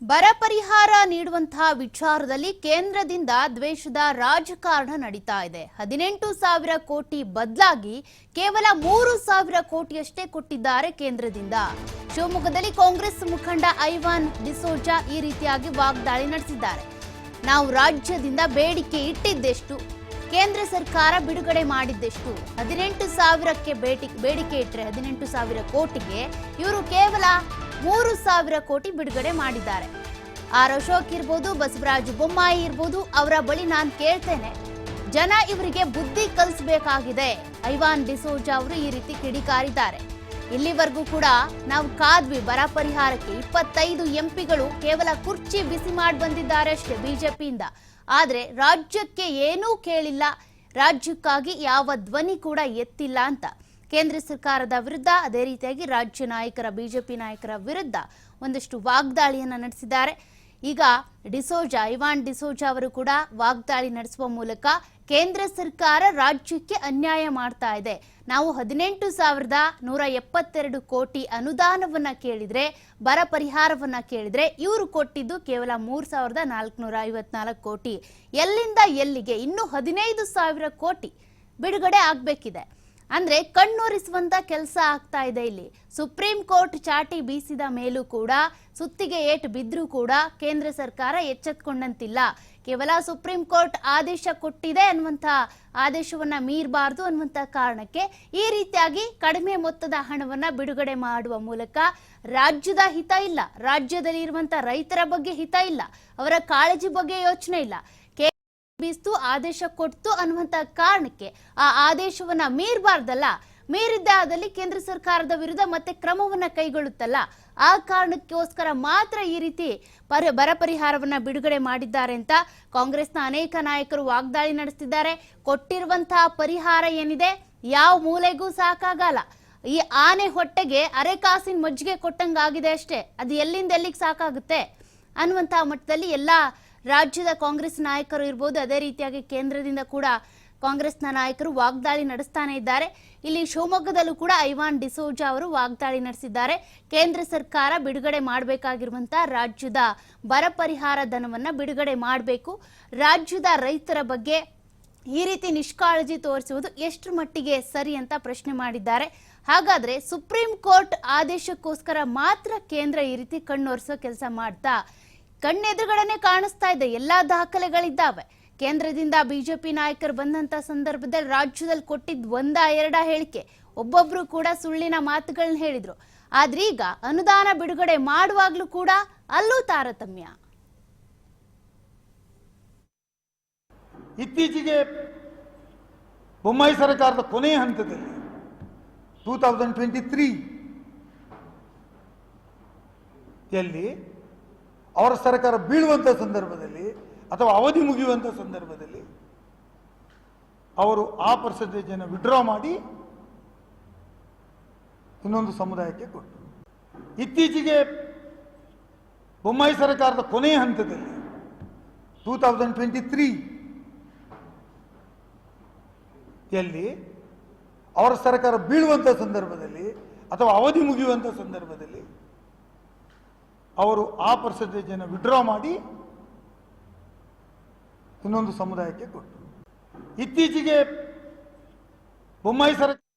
ಬರ ಪರಿಹಾರ ನೀಡುವಂತಹ ವಿಚಾರದಲ್ಲಿ ಕೇಂದ್ರದಿಂದ ದ್ವೇಷದ ರಾಜಕಾರಣ ನಡೀತಾ ಇದೆ. ಹದಿನೆಂಟು ಸಾವಿರ ಕೋಟಿ ಬದಲಾಗಿ ಕೇವಲ ಮೂರು ಸಾವಿರ ಕೋಟಿಯಷ್ಟೇ ಕೊಟ್ಟಿದ್ದಾರೆ ಕೇಂದ್ರದಿಂದ. ಶಿವಮೊಗ್ಗದಲ್ಲಿ ಕಾಂಗ್ರೆಸ್ ಮುಖಂಡ ಐವಾನ್ ಡಿಸೋಜಾ ಈ ರೀತಿಯಾಗಿ ವಾಗ್ದಾಳಿ ನಡೆಸಿದ್ದಾರೆ. ನಾವು ರಾಜ್ಯದಿಂದ ಬೇಡಿಕೆ ಇಟ್ಟಿದ್ದೆಷ್ಟು? ಕೇಂದ್ರ ಸರ್ಕಾರ ಬಿಡುಗಡೆ ಮಾಡಿದ್ದೆಷ್ಟು? ಹದಿನೆಂಟು ಸಾವಿರಕ್ಕೆ ಬೇಟಿ, ಬೇಡಿಕೆ ಇಟ್ಟರೆ ಹದಿನೆಂಟು ಸಾವಿರ ಕೋಟಿಗೆ ಇವರು ಕೇವಲ ಮೂರು ಸಾವಿರ ಕೋಟಿ ಬಿಡುಗಡೆ ಮಾಡಿದ್ದಾರೆ. ಆರ್ ಅಶೋಕ್ ಇರ್ಬೋದು, ಬಸವರಾಜ ಬೊಮ್ಮಾಯಿ ಇರ್ಬೋದು, ಅವರ ಬಳಿ ನಾನು ಕೇಳ್ತೇನೆ. ಜನ ಇವರಿಗೆ ಬುದ್ಧಿ ಕಲಿಸಬೇಕಾಗಿದೆ. ಐವಾನ್ ಡಿಸೋಜಾ ಅವರು ಈ ರೀತಿ ಕಿಡಿಕಾರಿದ್ದಾರೆ. ಇಲ್ಲಿವರೆಗೂ ಕೂಡ ನಾವು ಕಾದ್ವಿ, ಬರ ಪರಿಹಾರಕ್ಕೆ ಇಪ್ಪತ್ತೈದು ಎಂಪಿಗಳು ಕೇವಲ ಕುರ್ಚಿ ಬಿಸಿ ಮಾಡಿ ಬಂದಿದ್ದಾರೆ ಅಷ್ಟೇ ಬಿಜೆಪಿಯಿಂದ. ಆದರೆ ರಾಜ್ಯಕ್ಕೆ ಏನೂ ಕೇಳಿಲ್ಲ. ರಾಜ್ಯಕ್ಕಾಗಿ ಯಾವ ಧ್ವನಿ ಕೂಡ ಎತ್ತಿಲ್ಲ ಅಂತ. ಕೇಂದ್ರ ಸರ್ಕಾರದ ವಿರುದ್ಧ ಅದೇ ರೀತಿಯಾಗಿ ರಾಜ್ಯ ನಾಯಕರ, ಬಿಜೆಪಿ ನಾಯಕರ ವಿರುದ್ಧ ಒಂದಷ್ಟು ವಾಗ್ದಾಳಿಯನ್ನು ನಡೆಸಿದ್ದಾರೆ. ಈಗ ಡಿಸೋಜಾ, ಇವಾನ್ ಡಿಸೋಜಾ ಅವರು ಕೂಡ ವಾಗ್ದಾಳಿ ನಡೆಸುವ ಮೂಲಕ ಕೇಂದ್ರ ಸರ್ಕಾರ ರಾಜ್ಯಕ್ಕೆ ಅನ್ಯಾಯ ಮಾಡ್ತಾ ಇದೆ. ನಾವು ಹದಿನೆಂಟು ಸಾವಿರದ ನೂರ ಎಪ್ಪತ್ತೆರಡು ಕೋಟಿ ಅನುದಾನವನ್ನ ಕೇಳಿದ್ರೆ, ಬರ ಪರಿಹಾರವನ್ನ ಕೇಳಿದ್ರೆ ಇವರು ಕೊಟ್ಟಿದ್ದು ಕೇವಲ ಮೂರ್ ಸಾವಿರದ ನಾಲ್ಕುನೂರ ಐವತ್ನಾಲ್ಕು ಕೋಟಿ. ಎಲ್ಲಿಂದ ಎಲ್ಲಿಗೆ ಇನ್ನು ಹದಿನೈದು ಸಾವಿರ ಕೋಟಿ ಬಿಡುಗಡೆ ಆಗ್ಬೇಕಿದೆ. ಅಂದ್ರೆ ಕಣ್ಣೂರಿಸುವಂತ ಕೆಲಸ ಆಗ್ತಾ ಇದೆ ಇಲ್ಲಿ. ಸುಪ್ರೀಂ ಕೋರ್ಟ್ ಚಾಟಿ ಬೀಸಿದ ಮೇಲೂ ಕೂಡ, ಸುತ್ತಿಗೆ ಏಟು ಬಿದ್ರೂ ಕೂಡ ಕೇಂದ್ರ ಸರ್ಕಾರ ಎಚ್ಚೆತ್ಕೊಂಡಂತಿಲ್ಲ. ಕೇವಲ ಸುಪ್ರೀಂ ಕೋರ್ಟ್ ಆದೇಶ ಕೊಟ್ಟಿದೆ ಅನ್ನುವಂಥ ಆದೇಶವನ್ನ ಮೀರಬಾರ್ದು ಅನ್ನುವಂಥ ಕಾರಣಕ್ಕೆ ಈ ರೀತಿಯಾಗಿ ಕಡಿಮೆ ಮೊತ್ತದ ಹಣವನ್ನ ಬಿಡುಗಡೆ ಮಾಡುವ ಮೂಲಕ ರಾಜ್ಯದ ಹಿತ ಇಲ್ಲ. ರಾಜ್ಯದಲ್ಲಿ ಇರುವಂತ ರೈತರ ಬಗ್ಗೆ ಹಿತ ಇಲ್ಲ. ಅವರ ಕಾಳಜಿ ಬಗ್ಗೆ ಯೋಚನೆ ಇಲ್ಲ. ಬೀಸ್ತು ಆದೇಶ ಕೊಡ್ತು ಅನ್ನುವಂತ ಕಾರಣಕ್ಕೆ ಆ ಆದೇಶವನ್ನ ಮೀರಬಾರ್ದಲ್ಲ. ಮೀರಿದ್ದೇ ಆದಲ್ಲಿ ಕೇಂದ್ರ ಸರ್ಕಾರದ ವಿರುದ್ಧ ಮತ್ತೆ ಕ್ರಮವನ್ನ ಕೈಗೊಳ್ಳುತ್ತಲ್ಲ. ಆ ಕಾರಣಕ್ಕೋಸ್ಕರ ಮಾತ್ರ ಈ ರೀತಿ ಬರ ಪರಿಹಾರವನ್ನ ಬಿಡುಗಡೆ ಮಾಡಿದ್ದಾರೆ ಅಂತ ಕಾಂಗ್ರೆಸ್ನ ಅನೇಕ ನಾಯಕರು ವಾಗ್ದಾಳಿ ನಡೆಸ್ತಿದ್ದಾರೆ. ಕೊಟ್ಟಿರುವಂತಹ ಪರಿಹಾರ ಏನಿದೆ? ಯಾವ ಮೂಲೆಗೂ ಸಾಕಾಗಲ್ಲ. ಈ ಆನೆ ಹೊಟ್ಟೆಗೆ ಅರೆ ಕಾಸಿನ ಮಜ್ಜಿಗೆ ಕೊಟ್ಟಂಗಾಗಿದೆ ಅಷ್ಟೇ. ಅದು ಎಲ್ಲಿಂದ ಎಲ್ಲಿಗೆ ಸಾಕಾಗುತ್ತೆ ಅನ್ನುವಂತಹ ಮಟ್ಟದಲ್ಲಿ ಎಲ್ಲ ರಾಜ್ಯದ ಕಾಂಗ್ರೆಸ್ ನಾಯಕರು ಇರ್ಬೋದು, ಅದೇ ರೀತಿಯಾಗಿ ಕೇಂದ್ರದಿಂದ ಕೂಡ ಕಾಂಗ್ರೆಸ್ನ ನಾಯಕರು ವಾಗ್ದಾಳಿ ನಡೆಸ್ತಾನೆ ಇದ್ದಾರೆ. ಇಲ್ಲಿ ಶಿವಮೊಗ್ಗದಲ್ಲೂ ಕೂಡ ಐವಾನ್ ಡಿಸೋಜಾ ಅವರು ವಾಗ್ದಾಳಿ ನಡೆಸಿದ್ದಾರೆ. ಕೇಂದ್ರ ಸರ್ಕಾರ ಬಿಡುಗಡೆ ಮಾಡಬೇಕಾಗಿರುವಂತಹ ರಾಜ್ಯದ ಬರ ಪರಿಹಾರ ಧನವನ್ನ ಬಿಡುಗಡೆ ಮಾಡಬೇಕು. ರಾಜ್ಯದ ರೈತರ ಬಗ್ಗೆ ಈ ರೀತಿ ನಿಷ್ಕಾಳಜಿ ತೋರಿಸುವುದು ಎಷ್ಟು ಮಟ್ಟಿಗೆ ಸರಿ ಅಂತ ಪ್ರಶ್ನೆ ಮಾಡಿದ್ದಾರೆ. ಹಾಗಾದ್ರೆ ಸುಪ್ರೀಂ ಕೋರ್ಟ್ ಆದೇಶಕ್ಕೋಸ್ಕರ ಮಾತ್ರ ಕೇಂದ್ರ ಈ ರೀತಿ ಕಣ್ಣೊರೆಸೋ ಕೆಲಸ ಮಾಡ್ತಾ ಕಣ್ಣೆದುರುಗಡೆನೆ ಕಾಣಿಸ್ತಾ ಇದೆ. ಎಲ್ಲಾ ದಾಖಲೆಗಳಿದ್ದಾವೆ. ಕೇಂದ್ರದಿಂದ ಬಿಜೆಪಿ ನಾಯಕರು ಬಂದಂತ ಸಂದರ್ಭದಲ್ಲಿ ರಾಜ್ಯದಲ್ಲಿ ಕೊಟ್ಟಿದ್ ಒಂದ ಎರಡ ಹೇಳಿಕೆ. ಒಬ್ಬೊಬ್ರು ಕೂಡ ಸುಳ್ಳಿನ ಮಾತುಗಳನ್ನ ಹೇಳಿದ್ರು. ಆದ್ರೆ ಈಗ ಅನುದಾನ ಬಿಡುಗಡೆ ಮಾಡುವಾಗ್ಲೂ ಕೂಡ ಅಲ್ಲೂ ತಾರತಮ್ಯ. ಇತ್ತೀಚೆಗೆ ಬೊಮ್ಮಾಯಿ ಸರ್ಕಾರದ ಕೊನೆಯ ಹಂತದಲ್ಲಿ ಟೂ ತೌಸಂಡ್ ಟ್ವೆಂಟಿ ಅವರ ಸರ್ಕಾರ ಬೀಳುವಂಥ ಸಂದರ್ಭದಲ್ಲಿ ಅಥವಾ ಅವಧಿ ಮುಗಿಯುವಂಥ ಸಂದರ್ಭದಲ್ಲಿ ಅವರು ಆ ಪರ್ಸೆಂಟೇಜನ್ನು ವಿಡ್ರಾ ಮಾಡಿ ಇನ್ನೊಂದು ಸಮುದಾಯಕ್ಕೆ ಕೊಟ್ಟರು ಇತ್ತೀಚೆಗೆ ಬೊಮ್ಮಾಯಿ ಸರ್ಕಾರದ ಕೊನೆಯ ಹಂತದಲ್ಲಿ ಟೂ ತೌಸಂಡ್ ಟ್ವೆಂಟಿ ತ್ರೀ ಯಲ್ಲಿ ಅವರ ಸರ್ಕಾರ ಬೀಳುವಂಥ ಸಂದರ್ಭದಲ್ಲಿ ಅಥವಾ ಅವಧಿ ಮುಗಿಯುವಂಥ ಸಂದರ್ಭದಲ್ಲಿ ಅವರು ಆ ಪರ್ಸೆಂಟೇಜನ್ನು ವಿಡ್ರಾ ಮಾಡಿ ಇನ್ನೊಂದು ಸಮುದಾಯಕ್ಕೆ ಕೊಟ್ಟರು. ಇತ್ತೀಚೆಗೆ ಬೊಮ್ಮಾಯಿ ಸರ್ಕಾರ